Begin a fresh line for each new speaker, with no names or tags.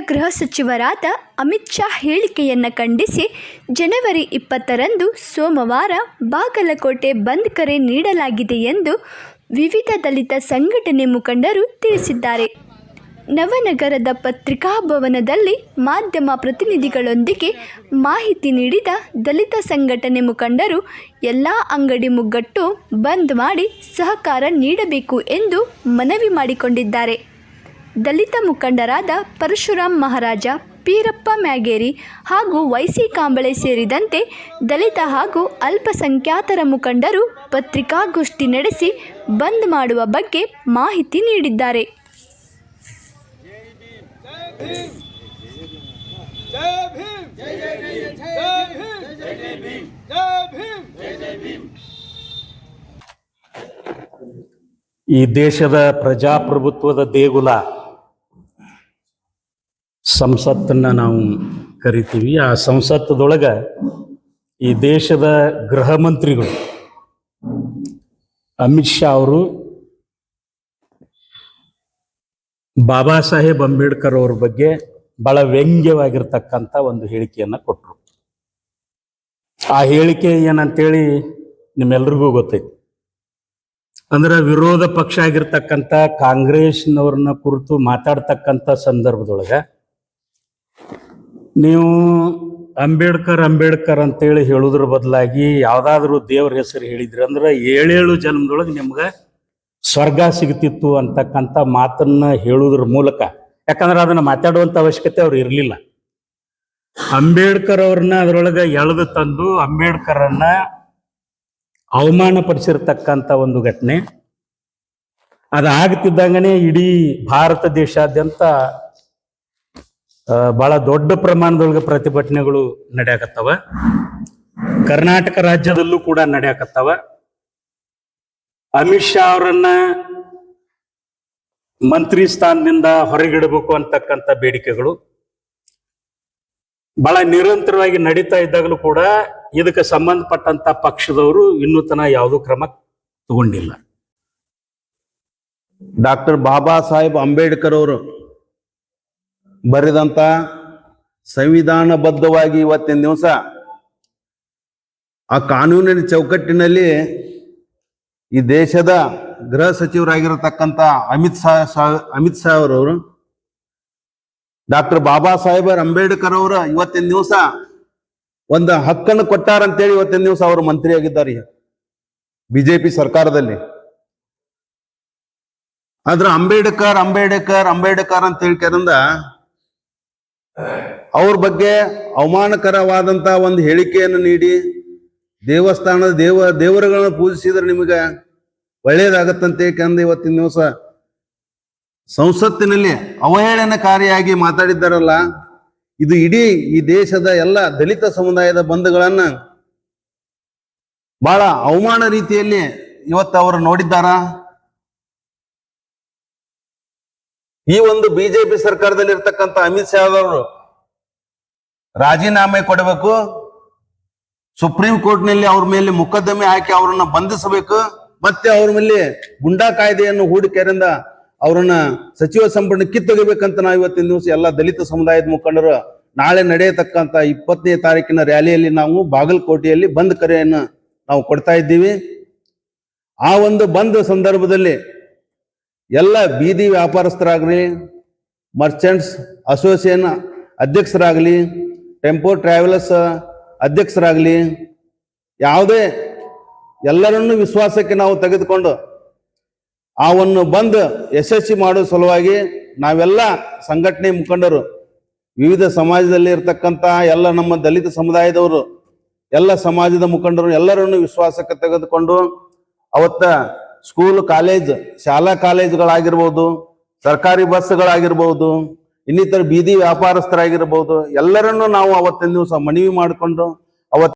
ಗೃಹ ಸಚಿವರಾದ ಅಮಿತ್ ಶಾ ಹೇಳಿಕೆಯನ್ನು ಖಂಡಿಸಿ ಜನವರಿ ಇಪ್ಪತ್ತರಂದು ಸೋಮವಾರ ಬಾಗಲಕೋಟೆ ಬಂದ್ ಕರೆ ನೀಡಲಾಗಿದೆ ಎಂದು ವಿವಿಧ ದಲಿತ ಸಂಘಟನೆ ಮುಖಂಡರು ತಿಳಿಸಿದ್ದಾರೆ. ನವನಗರದ ಪತ್ರಿಕಾಭವನದಲ್ಲಿ ಮಾಧ್ಯಮ ಪ್ರತಿನಿಧಿಗಳೊಂದಿಗೆ ಮಾಹಿತಿ ನೀಡಿದ ದಲಿತ ಸಂಘಟನೆ ಮುಖಂಡರು, ಎಲ್ಲ ಅಂಗಡಿ ಮುಗ್ಗಟ್ಟು ಬಂದ್ ಮಾಡಿ ಸಹಕಾರ ನೀಡಬೇಕು ಎಂದು ಮನವಿ ಮಾಡಿಕೊಂಡಿದ್ದಾರೆ. ದಲಿತ ಮುಖಂಡರಾದ ಪರಶುರಾಮ್ ಮಹಾರಾಜ, ಪೀರಪ್ಪ ಮ್ಯಾಗೇರಿ ಹಾಗೂ ವೈಸಿ ಕಾಂಬಳೆ ಸೇರಿದಂತೆ ದಲಿತ ಹಾಗೂ ಅಲ್ಪಸಂಖ್ಯಾತರ ಮುಖಂಡರು ಪತ್ರಿಕಾಗೋಷ್ಠಿ ನಡೆಸಿ ಬಂದ್ ಮಾಡುವ ಬಗ್ಗೆ ಮಾಹಿತಿ ನೀಡಿದ್ದಾರೆ.
ಈ ದೇಶದ ಪ್ರಜಾಪ್ರಭುತ್ವದ ದೇಗುಲ ಸಂಸತ್ತನ್ನ ನಾವು ಕರಿತೀವಿ. ಆ ಸಂಸತ್ತದೊಳಗೆ ಈ ದೇಶದ ಗೃಹ ಮಂತ್ರಿಗಳು ಅಮಿತ್ ಶಾ ಅವರು, ಬಾಬಾ ಸಾಹೇಬ್ ಅಂಬೇಡ್ಕರ್ ಅವ್ರ ಬಗ್ಗೆ ಬಹಳ ವ್ಯಂಗ್ಯವಾಗಿರ್ತಕ್ಕಂಥ ಒಂದು ಹೇಳಿಕೆಯನ್ನು ಕೊಟ್ಟರು ಆ ಹೇಳಿಕೆ ಏನಂತೇಳಿ ನಿಮ್ಮೆಲ್ರಿಗೂ ಗೊತ್ತೈತಿ. ಅಂದ್ರೆ ವಿರೋಧ ಪಕ್ಷ ಆಗಿರ್ತಕ್ಕಂಥ ಕಾಂಗ್ರೆಸ್ನವ್ರನ್ನ ಕುರಿತು ಮಾತಾಡ್ತಕ್ಕಂಥ ಸಂದರ್ಭದೊಳಗ ನೀವು ಅಂಬೇಡ್ಕರ್ ಅಂಬೇಡ್ಕರ್ ಅಂತೇಳಿ ಹೇಳುದ್ರ ಬದಲಾಗಿ ಯಾವ್ದಾದ್ರು ದೇವ್ರ ಹೆಸರು ಹೇಳಿದ್ರಿ ಅಂದ್ರೆ ಏಳೇಳು ಜನ್ಮದೊಳಗೆ ನಿಮ್ಗೆ ಸ್ವರ್ಗ ಸಿಗ್ತಿತ್ತು ಅಂತಕ್ಕಂಥ ಮಾತನ್ನ ಹೇಳುದ್ರ ಮೂಲಕ. ಯಾಕಂದ್ರೆ ಅದನ್ನ ಮಾತಾಡುವಂತ ಅವಶ್ಯಕತೆ ಅವ್ರು ಇರಲಿಲ್ಲ. ಅಂಬೇಡ್ಕರ್ ಅವ್ರನ್ನ ಅದರೊಳಗೆ ಎಳೆದು ತಂದು ಅಂಬೇಡ್ಕರನ್ನ ಅವಮಾನ ಪಡಿಸಿರ್ತಕ್ಕಂಥ ಒಂದು ಘಟನೆ. ಅದಾಗ್ತಿದ್ದಂಗನೇ ಇಡೀ ಭಾರತ ದೇಶಾದ್ಯಂತ ಬಹಳ ದೊಡ್ಡ ಪ್ರಮಾಣದೊಳಗೆ ಪ್ರತಿಭಟನೆಗಳು ನಡೆಯಕತ್ತವ. ಕರ್ನಾಟಕ ರಾಜ್ಯದಲ್ಲೂ ಕೂಡ ನಡೆಯಕತ್ತವ. ಅಮಿತ್ ಶಾ ಅವರನ್ನ ಮಂತ್ರಿ ಸ್ಥಾನದಿಂದ ಹೊರಗಿಡಬೇಕು ಅಂತಕ್ಕಂಥ ಬೇಡಿಕೆಗಳು ಬಹಳ ನಿರಂತರವಾಗಿ ನಡೀತಾ ಇದ್ದಾಗಲೂ ಕೂಡ ಇದಕ್ಕೆ ಸಂಬಂಧಪಟ್ಟಂತ ಪಕ್ಷದವರು ಇನ್ನೂ ತನ ಯಾವುದೂ ಕ್ರಮ ತಗೊಂಡಿಲ್ಲ.
ಡಾಕ್ಟರ್ ಬಾಬಾ ಸಾಹೇಬ್ ಅಂಬೇಡ್ಕರ್ ಅವರು ಬರೆದಂತ ಸಂವಿಧಾನಬದ್ಧವಾಗಿ ಇವತ್ತಿನ ದಿವಸ ಆ ಕಾನೂನಿನ ಚೌಕಟ್ಟಿನಲ್ಲಿ ಈ ದೇಶದ ಗೃಹ ಸಚಿವರಾಗಿರತಕ್ಕಂಥ ಅಮಿತ್ ಶಾ ಅಮಿತ್ ಶಾ ಅವರವರು, ಡಾಕ್ಟರ್ ಬಾಬಾ ಸಾಹೇಬರ್ ಅಂಬೇಡ್ಕರ್ ಅವರ ಇವತ್ತಿನ ದಿವಸ ಒಂದು ಹಕ್ಕನ್ನು ಕೊಟ್ಟಾರಂತೇಳಿ ಇವತ್ತಿನ ದಿವಸ ಅವರು ಮಂತ್ರಿಯಾಗಿದ್ದಾರೆ ಬಿಜೆಪಿ ಸರ್ಕಾರದಲ್ಲಿ. ಆದ್ರೆ ಅಂಬೇಡ್ಕರ್ ಅಂಬೇಡ್ಕರ್ ಅಂಬೇಡ್ಕರ್ ಅಂತ ಹೇಳ್ಕರಿಂದ ಅವ್ರ ಬಗ್ಗೆ ಅವಮಾನಕರವಾದಂಥ ಒಂದು ಹೇಳಿಕೆಯನ್ನು ನೀಡಿ ದೇವಸ್ಥಾನದ ದೇವ, ದೇವರುಗಳನ್ನು ಪೂಜಿಸಿದ್ರೆ ನಿಮಗೆ ಒಳ್ಳೆಯದಾಗತ್ತಂತೆ ಯಾಕಂದ್ರೆ ಇವತ್ತಿನ ದಿವಸ ಸಂಸತ್ತಿನಲ್ಲಿ ಅವಹೇಳನಕಾರಿಯಾಗಿ ಮಾತಾಡಿದ್ದಾರಲ್ಲ, ಇದು ಇಡೀ ಈ ದೇಶದ ಎಲ್ಲ ದಲಿತ ಸಮುದಾಯದ ಬಂಧುಗಳನ್ನ ಬಹಳ ಅವಮಾನ ರೀತಿಯಲ್ಲಿ ಇವತ್ತು ಅವರು ನೋಡಿದ್ದಾರಾ? ಈ ಒಂದು ಬಿಜೆಪಿ ಸರ್ಕಾರದಲ್ಲಿ ಇರ್ತಕ್ಕಂಥ ಅಮಿತ್ ಶಾ ಅವರು ರಾಜೀನಾಮೆ ಕೊಡಬೇಕು, ಸುಪ್ರೀಂ ಕೋರ್ಟ್ನಲ್ಲಿ ಅವ್ರ ಮೇಲೆ ಮೊಕದ್ದಮೆ ಹಾಕಿ ಅವರನ್ನ ಬಂಧಿಸಬೇಕು, ಮತ್ತೆ ಅವ್ರ ಮೇಲೆ ಗುಂಡಾ ಕಾಯ್ದೆಯನ್ನು ಹೂಡಿಕೆಯಿಂದ ಅವರನ್ನ ಸಚಿವ ಸಂಪುಟ ಕಿತ್ತೊಗಿಬೇಕಂತ ನಾವು ಇವತ್ತಿನ ದಿವಸ ಎಲ್ಲ ದಲಿತ ಸಮುದಾಯದ ಮುಖಂಡರು ನಾಳೆ ನಡೆಯತಕ್ಕಂತ ಇಪ್ಪತ್ತನೇ ತಾರೀಕಿನ ರ್ಯಾಲಿಯಲ್ಲಿ ನಾವು ಬಾಗಲಕೋಟೆಯಲ್ಲಿ ಬಂದ್ ಕರೆಯನ್ನು ನಾವು ಕೊಡ್ತಾ ಇದ್ದೀವಿ. ಆ ಒಂದು ಬಂದ್ ಸಂದರ್ಭದಲ್ಲಿ ಎಲ್ಲ ಬೀದಿ ವ್ಯಾಪಾರಸ್ಥರಾಗಲಿ ಮರ್ಚೆಂಟ್ಸ್ ಅಸೋಸಿಯೇಷನ್ ಅಧ್ಯಕ್ಷರಾಗಲಿ ಟೆಂಪೋ ಟ್ರಾವೆಲರ್ಸ್ ಅಧ್ಯಕ್ಷರಾಗಲಿ, ಯಾವುದೇ ಎಲ್ಲರನ್ನೂ ವಿಶ್ವಾಸಕ್ಕೆ ನಾವು ತೆಗೆದುಕೊಂಡು ಒಂದು ಬಂದ್ ಯಶಸ್ವಿ ಮಾಡೋ ಸಲುವಾಗಿ ನಾವೆಲ್ಲ ಸಂಘಟನೆ ಮುಖಂಡರು, ವಿವಿಧ ಸಮಾಜದಲ್ಲಿ ಇರತಕ್ಕಂಥ ಎಲ್ಲ ನಮ್ಮ ದಲಿತ ಸಮುದಾಯದವರು, ಎಲ್ಲ ಸಮಾಜದ ಮುಖಂಡರು ಎಲ್ಲರನ್ನು ವಿಶ್ವಾಸಕ್ಕೆ ತೆಗೆದುಕೊಂಡು ಅವತ್ತ ಸ್ಕೂಲ್ ಕಾಲೇಜ್ ಶಾಲಾ ಕಾಲೇಜ್ಗಳಾಗಿರ್ಬೋದು, ಸರ್ಕಾರಿ ಬಸ್ಗಳಾಗಿರ್ಬೋದು ಇನ್ನಿತರ ಬೀದಿ ವ್ಯಾಪಾರಸ್ಥರಾಗಿರ್ಬೋದು, ಎಲ್ಲರನ್ನೂ ನಾವು ಅವತ್ತಿನ ದಿವಸ ಮನವಿ ಮಾಡಿಕೊಂಡು